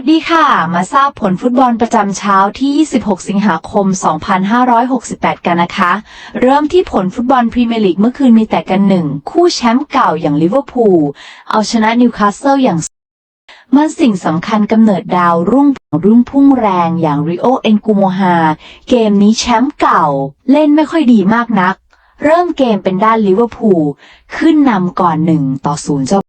วัสดีค่ะ มาทราบผลฟุตบอลประจำเช้าที่ 26 สิงหาคม 2568 กันนะคะ เริ่มที่ผลฟุตบอลพรีเมียร์ลีกเมื่อคืนมีแต่กันหนึ่ง คู่แชมป์เก่าอย่างลิเวอร์พูล เอาชนะนิวคาสเซิลอย่างมันสิ่งสำคัญกำเนิดดาวรุ่งรุ่งพุ่งแรงอย่างริโอเอ็นกูโมฮา เกมนี้แชมป์เก่า เล่นไม่ค่อยดีมากนัก เริ่มเกมเป็นด้านลิเวอร์พูลขึ้นนำก่อนหนึ่งต่อศูนย์เจ้า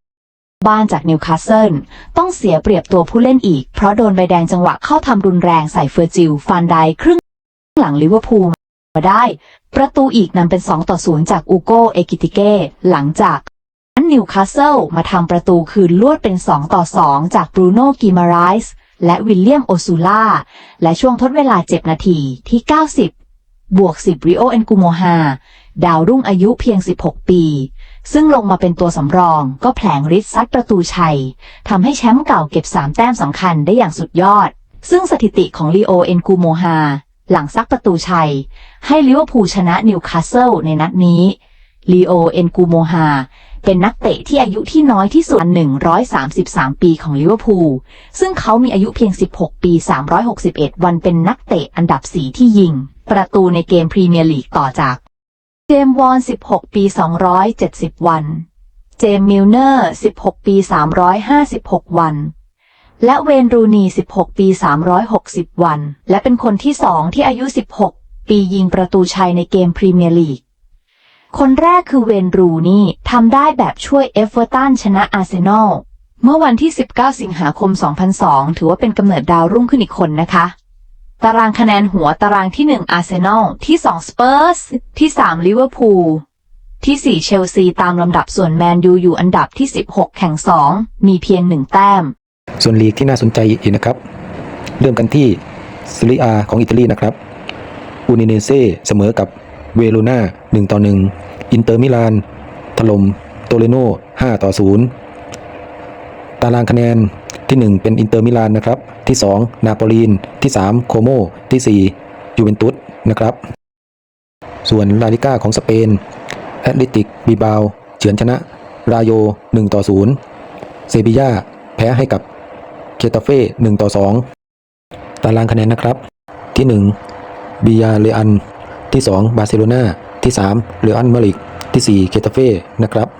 บ้านจากนิวคาสเซิลต้องเสียเปรียบตัวผู้เล่นอีก เพราะโดนใบแดงจังหวะเข้าทำรุนแรงใส่เฟอร์จิลฟานไดครึ่งหลังลิเวอร์พูลมาได้ ประตูอีกนำเป็น 2 ต่อ 0 จากอูโกเอกิติเก้ หลังจากนั้นนิวคาสเซิลมาทำประตูคืนลวดเป็น 2 ต่อ 2 จากบรูโน่กิมาไรส์และวิลเลียมโอซูล่า และช่วงทดเวลา 7 นาทีที่ 90 บวก 10 ริโอเอนกูโมฮา ดาวรุ่งอายุเพียง 16 ปี ซึ่งลงมาเป็นตัวสำรองก็แผลงฤทธิ์ซัดประตูชัยทำให้แชมป์เก่าเก็บ 3 แต้มสำคัญได้อย่างสุดยอด ซึ่งสถิติของลีโอเอ็นกูโมฮาหลังซักประตูชัย ให้ลิเวอร์พูลชนะนิวคาสเซิลในนัดนี้ลีโอเอ็นกูโมฮาเป็นนักเตะที่อายุที่น้อยที่สุด 133 ปีของลิเวอร์พูล ซึ่งเขามีอายุเพียง 16 ปี 361 วันเป็นนักเตะอันดับ4ที่ยิง ประตูในเกมพรีเมียร์ลีกต่อจาก จมวอน 16 ปี 270 วัน เจมมิลเนอร์ 16 ปี 356 วัน และเวนรูนี 16 ปี 360 วัน และเป็นคนที่สองที่อายุ 16 ปียิงประตูชัยในเกมพรีเมียร์ลีก คนแรกคือเวนรูนี่ทำได้แบบช่วยเอฟเวอร์ตันชนะอาร์เซนอล เมื่อวันที่ 19 สิงหาคม 2002 ถือว่าเป็นกำเนิดดาวรุ่งขึ้นอีกคนนะคะ ตารางคะแนนหัวตารางที่ 1 อาร์เซนอล ที่ 2 สเปอร์ส ที่ 3 ลิเวอร์พูล ที่ 4 เชลซี ตามลำดับส่วนแมนยูอยู่อันดับที่ 16 แข่ง 2 มีเพียง 1 แต้ม ส่วนลีกที่น่าสนใจอีกนะครับ เริ่มกันที่ซีรีอาของอิตาลีนะครับ อูนิเนเซ่เสมอกับเวโรนา1ต่อ1อินเตอร์มิลาน ถล่มโตเรโน5ต่อ0ตารางคะแนน ที่ 1 เป็นอินเตอร์มิลานนะครับ ที่ 2 นาโปลีน ที่ 3 โคโม ที่ 4 ยูเวนตุสนะครับ ส่วนลาลิก้าของสเปนแอตเลติกบิบาวเฉือนชนะ รายโย 1 ต่อ 0 เซบีย่าแพ้ให้กับเคตาเฟ่หนึ่งต่อสองตารางคะแนนนะครับ ที่หนึ่งบิยาเรอัน ที่สองบาร์เซโลนาที่สามเรอันมาริก ที่สี่เคตาเฟ่นะครับ